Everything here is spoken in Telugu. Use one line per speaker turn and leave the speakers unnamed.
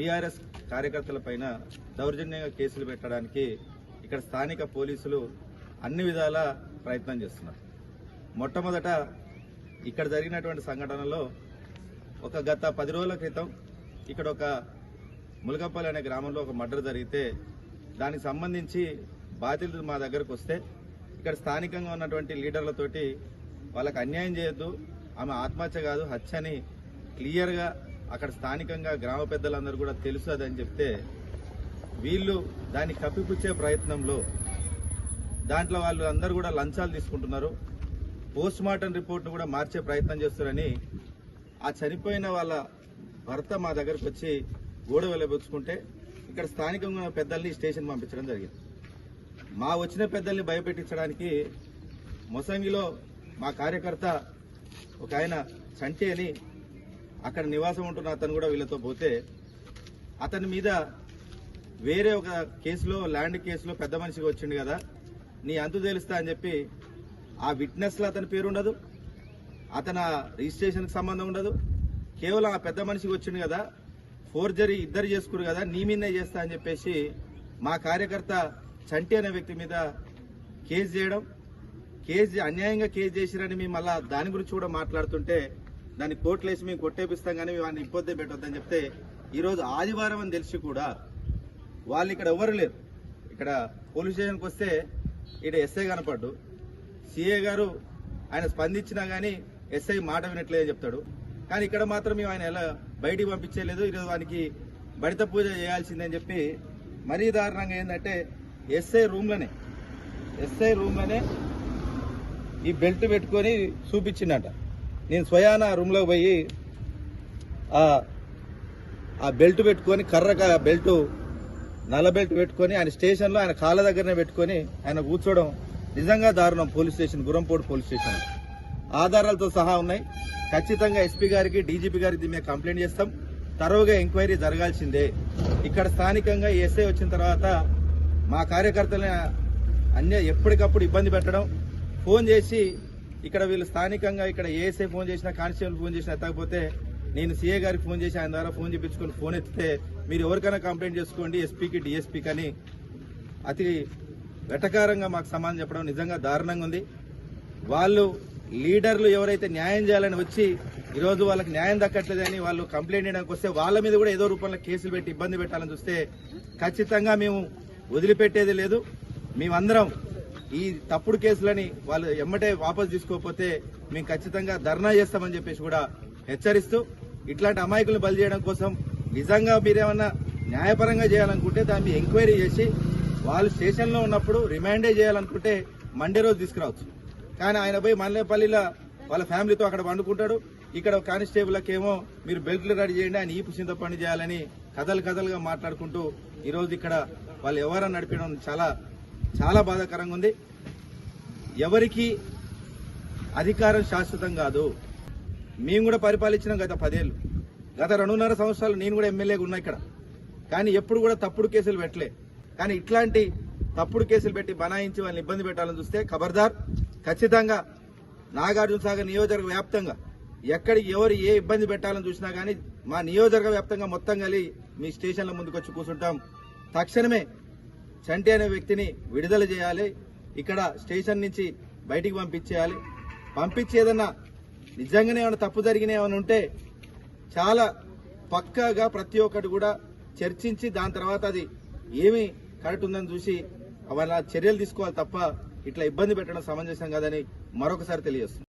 బీఆర్ఎస్ కార్యకర్తల పైన దౌర్జన్యంగా కేసులు పెట్టడానికి ఇక్కడ స్థానిక పోలీసులు అన్ని విధాల ప్రయత్నం చేస్తున్నారు. మొట్టమొదట ఇక్కడ జరిగినటువంటి సంఘటనలో ఒక గత పది రోజుల క్రితం ఇక్కడ ఒక ములగపల్లి అనే గ్రామంలో ఒక మర్డర్ జరిగితే దానికి సంబంధించి బాధితులు మా దగ్గరకు వస్తే ఇక్కడ స్థానికంగా ఉన్నటువంటి లీడర్లతోటి వాళ్ళకి అన్యాయం చేయొద్దు ఆమె ఆత్మహత్య కాదు హత్య అని క్లియర్గా అక్కడ స్థానికంగా గ్రామ పెద్దలందరూ కూడా తెలుసు అదని చెప్తే వీళ్ళు దాన్ని కప్పిపుచ్చే ప్రయత్నంలో దాంట్లో వాళ్ళు అందరూ కూడా లంచాలు తీసుకుంటున్నారు. పోస్ట్ మార్టం రిపోర్ట్ను కూడా మార్చే ప్రయత్నం చేస్తారని ఆ చనిపోయిన వాళ్ళ భర్త మా దగ్గరకు వచ్చి గోడ వెళ్ళబుచ్చుకుంటే ఇక్కడ స్థానికంగా పెద్దల్ని స్టేషన్ పంపించడం జరిగింది. మా వచ్చిన పెద్దల్ని భయపెట్టించడానికి మొసంగిలో మా కార్యకర్త ఒక ఆయన చంటి అని అక్కడ నివాసం ఉంటున్న అతను కూడా వీళ్ళతో పోతే అతని మీద వేరే ఒక కేసులో ల్యాండ్ కేసులో పెద్ద మనిషిగా వచ్చిండు కదా నీ అంతు తెలుస్తా అని చెప్పి ఆ విట్నెస్లో అతని పేరు ఉండదు అతను రిజిస్ట్రేషన్కి సంబంధం ఉండదు. కేవలం ఆ పెద్ద మనిషికి వచ్చిండు కదా ఫోర్జరీ ఇద్దరు చేసుకురు కదా నీ మీదనే చేస్తా అని చెప్పేసి మా కార్యకర్త చంటి అనే వ్యక్తి మీద కేసు చేయడం కేసు అన్యాయంగా కేసు చేసిరని మేము మళ్ళీ దాని గురించి కూడా మాట్లాడుతుంటే దాన్ని కోర్టులు వేసి మేము కొట్టేపిస్తాం కానీ మేము వాడిని ఇబ్బంది పెట్టొద్దని చెప్తే ఈరోజు ఆదివారం అని తెలిసి కూడా వాళ్ళు ఇక్కడ ఎవరు లేరు. ఇక్కడ పోలీస్ స్టేషన్కి వస్తే ఇక్కడ ఎస్ఐ కనపడ్డు. సిఏ గారు ఆయన స్పందించినా కానీ ఎస్ఐ మాట వినట్లేదని చెప్తాడు. కానీ ఇక్కడ మాత్రం మేము ఆయన ఎలా బయటికి పంపించలేదు. ఈరోజు వానికి బడిత పూజ చేయాల్సిందని చెప్పి మరీ దారుణంగా ఏంటంటే ఎస్ఐ రూమ్లోనే ఎస్ఐ రూమ్లోనే ఈ బెల్ట్ పెట్టుకొని చూపించిండట నేను స్వయాన రూమ్లోకి పోయి ఆ ఆ బెల్ట్ పెట్టుకొని కర్రక బెల్ట్ నల్ల బెల్ట్ పెట్టుకొని ఆయన స్టేషన్లో ఆయన కాళ్ళ దగ్గరనే పెట్టుకొని ఆయన కూర్చోవడం నిజంగా దారుణం police station Gurampodu police station. ఆధారాలతో సహా ఉన్నాయి. ఖచ్చితంగా ఎస్పీ గారికి డీజీపీ గారికి దీని కంప్లైంట్ చేస్తాం. తరువుగా ఎంక్వైరీ జరగాల్సిందే. ఇక్కడ స్థానికంగా ఎస్ఐ వచ్చిన తర్వాత మా కార్యకర్తలని అన్య ఎప్పటికప్పుడు ఇబ్బంది పెట్టడం ఫోన్ చేసి ఇక్కడ వీళ్ళు స్థానికంగా ఇక్కడ ఏఎస్ఐ ఫోన్ చేసినా కానిస్టేబుల్ ఫోన్ చేసినా ఎత్తకపోతే నేను సీఏ గారికి ఫోన్ చేసి ఆయన ద్వారా ఫోన్ చేయించుకొని ఫోన్ ఎత్తితే మీరు ఎవరికైనా కంప్లైంట్ చేసుకోండి ఎస్పీకి డిఎస్పీకి అని అతి వెటకారంగా మాకు సమాధానం చెప్పడం నిజంగా దారుణంగా ఉంది. వాళ్ళు లీడర్లు ఎవరైతే న్యాయం చేయాలని వచ్చి ఈరోజు వాళ్ళకి న్యాయం దక్కట్లేదని వాళ్ళు కంప్లైంట్ చేయడానికి వస్తే వాళ్ళ మీద కూడా ఏదో రూపంలో కేసులు పెట్టి ఇబ్బంది పెట్టాలని చూస్తే ఖచ్చితంగా మేము వదిలిపెట్టేది లేదు. మేమందరం ఈ తప్పుడు కేసులని వాళ్ళు ఎమ్మటే వాపసు తీసుకోకపోతే మేము ఖచ్చితంగా ధర్నా చేస్తామని చెప్పేసి కూడా హెచ్చరిస్తూ ఇట్లాంటి అమాయకులను బలి చేయడం కోసం నిజంగా మీరేమన్నా న్యాయపరంగా చేయాలనుకుంటే దాన్ని ఎంక్వైరీ చేసి వాళ్ళు స్టేషన్లో ఉన్నప్పుడు రిమాండే చేయాలనుకుంటే మండే రోజు తీసుకురావచ్చు. కానీ ఆయన పోయి మల్లెపల్లిలో వాళ్ళ ఫ్యామిలీతో అక్కడ వండుకుంటాడు ఇక్కడ కానిస్టేబుల్కి ఏమో మీరు బెల్ట్లు రెడీ చేయండి ఆయన ఈపు చింత పని చేయాలని కథలు కథలుగా మాట్లాడుకుంటూ ఈరోజు ఇక్కడ వాళ్ళు ఎవరని నడిపడం చాలా చాలా బాధాకరంగా ఉంది. ఎవరికి అధికారం శాశ్వతం కాదు. మేము కూడా పరిపాలించినాం గత పదేళ్ళు. గత రెండున్నర సంవత్సరాలు నేను కూడా ఎమ్మెల్యేగా ఉన్నా ఇక్కడ. కానీ ఎప్పుడు కూడా తప్పుడు కేసులు పెట్టలే. కానీ ఇట్లాంటి తప్పుడు కేసులు పెట్టి బనాయించి వాళ్ళని ఇబ్బంది పెట్టాలని చూస్తే ఖబర్దార్. ఖచ్చితంగా నాగార్జున సాగర్ నియోజకవర్గ వ్యాప్తంగా ఎక్కడికి ఎవరు ఏ ఇబ్బంది పెట్టాలని చూసినా కానీ మా నియోజకవర్గ వ్యాప్తంగా మొత్తం కలిగి మీ స్టేషన్ల ముందుకు వచ్చి కూర్చుంటాం. తక్షణమే చంటి అనే వ్యక్తిని విడుదల చేయాలి. ఇక్కడ స్టేషన్ నుంచి బయటికి పంపించేయాలి. పంపించి ఏదన్నా నిజంగానే ఏమైనా తప్పు జరిగిన ఏమైనా ఉంటే చాలా పక్కాగా ప్రతి ఒక్కటి కూడా చర్చించి దాని తర్వాత అది ఏమి కరెక్ట్ ఉందని చూసి వాళ్ళ చర్యలు తీసుకోవాలి తప్ప ఇట్లా ఇబ్బంది పెట్టడం సమంజసం కాదని మరొకసారి తెలియజేస్తుంది